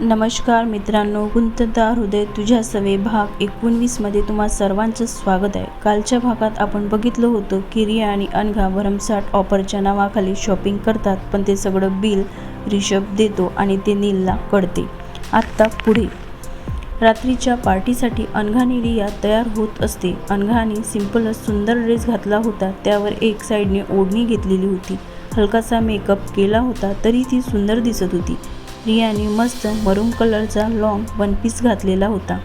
नमस्कार मित्रांनो गुंतदार हृदय तुझ्या सवे भाग एकोणवीसमध्ये तुम्हा सर्वांचं स्वागत आहे. कालच्या भागात आपण बघितलं होतं की रिया आणि अनघा भरमसाठ ऑफरच्या नावाखाली शॉपिंग करतात पण ते सगळं बिल रिषभ देतो आणि ते नीलला कळते. आत्ता पुढे. रात्रीच्या पार्टीसाठी अनघाने रिया तयार होत असते. अनघाने सिंपलच सुंदर ड्रेस घातला होता त्यावर एक साईडने ओढणी घेतलेली होती. हलकासा मेकअप केला होता तरी ती सुंदर दिसत होती. रियाने मस्त मरून कलरचा लॉंग वन पीस घातलेला होता.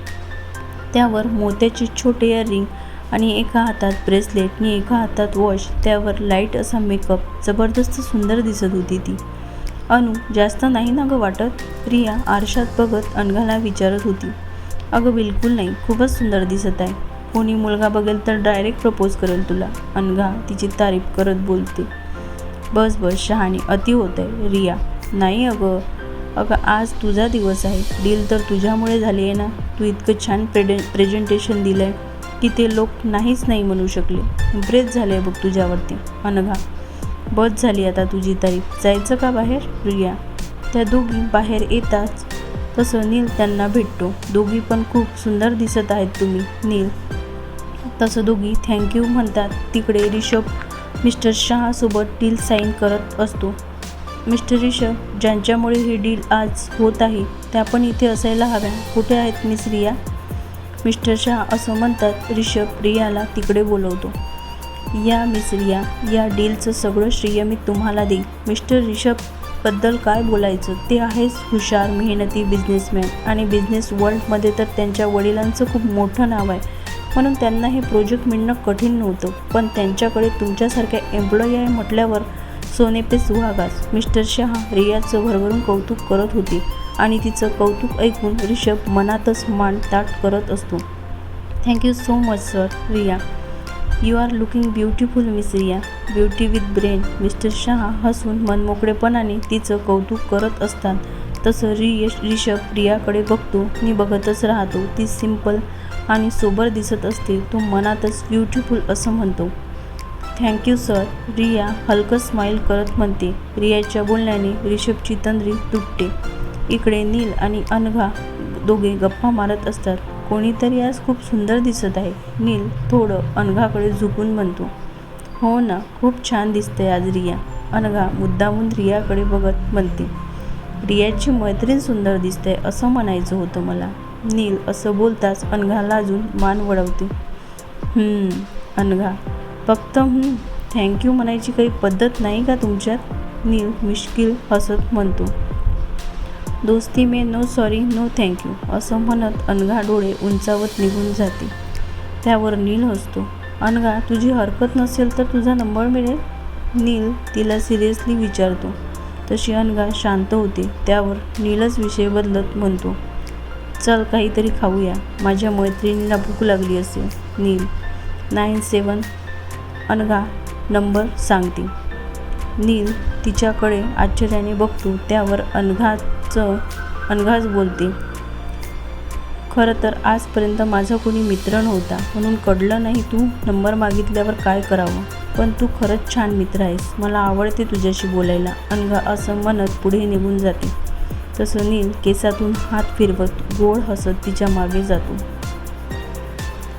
त्यावर मोत्याचे छोटे इयरिंग आणि एका हातात ब्रेसलेट आणि एका हातात वॉच त्यावर लाइट असा मेकअप जबरदस्त सुंदर दिसत होती ती. अनु जास्त नाही ना गं वाटत? रिया आरशात बघत अनघाला विचारत होती. अगं बिलकुल नाही खूपच सुंदर दिसत आहे. कोणी मुलगा बघेल तर डायरेक्ट प्रपोज करेल तुला. अनघा तिची तारीफ करत बोलते. बस बस शहाणी अति होत आहे रिया. नाही अगं अगं आज तुझा दिवस आहे. डील तर तुझ्यामुळे झाली आहे ना? तू इतकं छान प्रेडे प्रेझेंटेशन दिलं आहे की ते लोक नाहीच नाही म्हणू शकले. इम्प्रेस झाले बघ तुझ्यावरती. अनघा बस झाली आता तुझी तारीफ जायचं का बाहेर? रिया त्या दोघी बाहेर येताच तसं नील त्यांना भेटतो. दोघी पण खूप सुंदर दिसत आहेत तुम्ही नील. तसं दोघी थँक्यू म्हणतात. तिकडे रिषभ मिस्टर शहासोबत डील साईन करत असतो. मिस्टर रिषभ ज्यांच्यामुळे ही डील आज होत आहे त्या पण इथे असायला हव्या. कुठे आहेत मिस रिया? मिस्टर शहा असं म्हणतात रिषभ रियाला तिकडे बोलवतो. या मिस रिया या डीलचं सगळं श्रेय मी तुम्हाला देईन. मिस्टर रिषभबद्दल काय बोलायचं? ते आहेच हुशार मेहनती बिझनेसमॅन आणि बिझनेस वर्ल्डमध्ये तर त्यांच्या वडिलांचं खूप मोठं नाव आहे. म्हणून त्यांना हे प्रोजेक्ट मिळणं कठीण नव्हतं. पण त्यांच्याकडे तुमच्यासारख्या एम्प्लॉई आहे म्हटल्यावर सोने पे सुहागास. मिस्टर शहा रियाचं भरभरून कौतुक करत होते आणि तिचं कौतुक ऐकून ऋषभ मनातच मान ताट करत असतो. Thank you so much sir Riya. You are looking beautiful miss Riya. Beauty with brain mister Shah हसून मनमोकळेपणाने तिचं कौतुक करत असतात. तसं रि रिषभ रियाकडे बघतो मी बघतच राहतो. ती सिंपल आणि सोबर दिसत असते. तो मनातच ब्युटिफुल असं म्हणतो. थँक्यू सर रिया हलकं स्माईल करत म्हणते. रियाच्या बोलण्याने रिषभची तंद्री तुटते इकडे नील आणि अनघा दोघे गप्पा मारत असतात. कोणीतरी आज खूप सुंदर दिसत आहे. नील थोडं अनघाकडे झुकून म्हणतो. हो ना खूप छान दिसते आज रिया. अनघा मुद्दामून रियाकडे बघत म्हणते. रियाची मैत्रीण सुंदर दिसते असं म्हणायचं होतं मला. नील असं बोलताच अनघा अजून मान वळवते. अनघा. फक्त "हं, थँक्यू म्हणायची काही पद्धत नाही का तुमच्यात? नील मिश्किल हसत म्हणतो. दोस्ती मे no sorry no thank you असं म्हणत अनघा डोळे उंचावत निघून जाते. त्यावर नील हसतो. अनघा तुझी हरकत नसेल तर तुझा नंबर मिळेल? नील तिला सिरियसली विचारतो. तशी अनघा शांत होते. त्यावर नीलच विषय बदलत म्हणतो. चल काहीतरी खाऊया. माझ्या मैत्रिणीला भूक लागली असेल. Neel nine seven Anagha number सांगते. नील तिच्याकडे आश्चर्याने बघतो त्यावर अनघाचं अनघाच बोलते. खरं तर आजपर्यंत माझा कोणी मित्र नव्हता म्हणून कळलं नाही तू नंबर मागितल्यावर काय करावं. पण तू खरंच छान मित्र आहेस मला आवडते तुझ्याशी बोलायला. अनघा असं म्हणत पुढे निघून जाते. तसं नील केसातून हात फिरवत गोड हसत तिच्यामागे जातो.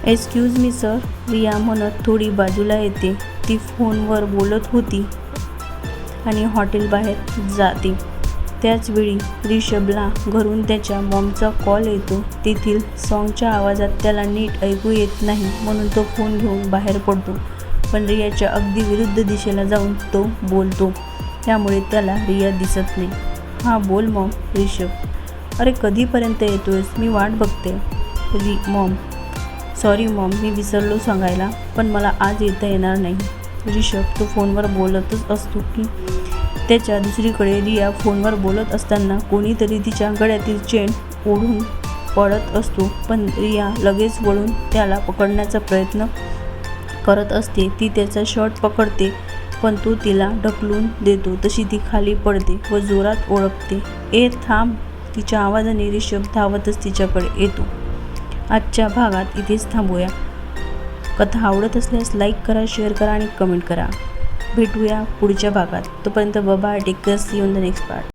एक्सक्यूज मी सर रिया म्हणत थोडी बाजूला येते. ती फोनवर बोलत होती आणि हॉटेलबाहेर जाते. त्याचवेळी रिषभला घरून त्याच्या मॉमचा कॉल येतो. तेथील सॉन्गच्या आवाजात त्याला नीट ऐकू येत नाही म्हणून तो फोन घेऊन बाहेर पडतो. पण रियाच्या अगदी विरुद्ध दिशेला जाऊन तो बोलतो. त्यामुळे त्याला रिया दिसत नाही. हां बोल मॉम रिषभ. अरे कधीपर्यंत येतोयस? मी वाट बघते. रि मॉम सॉरी मॉम मी विसरलो सांगायला पण मला आज येता येणार नाही. रिषभ तो फोनवर बोलतच असतो की? त्याच्या दुसरीकडे रिया फोनवर बोलत असताना कोणीतरी तिच्या गळ्यातील चेन ओढून पडत असतो पण रिया लगेच वळून त्याला पकडण्याचा प्रयत्न करत असते. ती त्याचा शर्ट पकडते पण तो तिला ढकलून देतो. तशी ती खाली पडते व जोरात ओळखते. ए थांब तिच्या आवाजाने रिषभ धावतच तिच्याकडे येतो. आजच्या भागात इथेच थांबूया. कथा आवडत असल्यास लाईक करा शेअर करा आणि कमेंट करा. भेटूया पुढच्या भागात. तोपर्यंत बाबा take see on the next part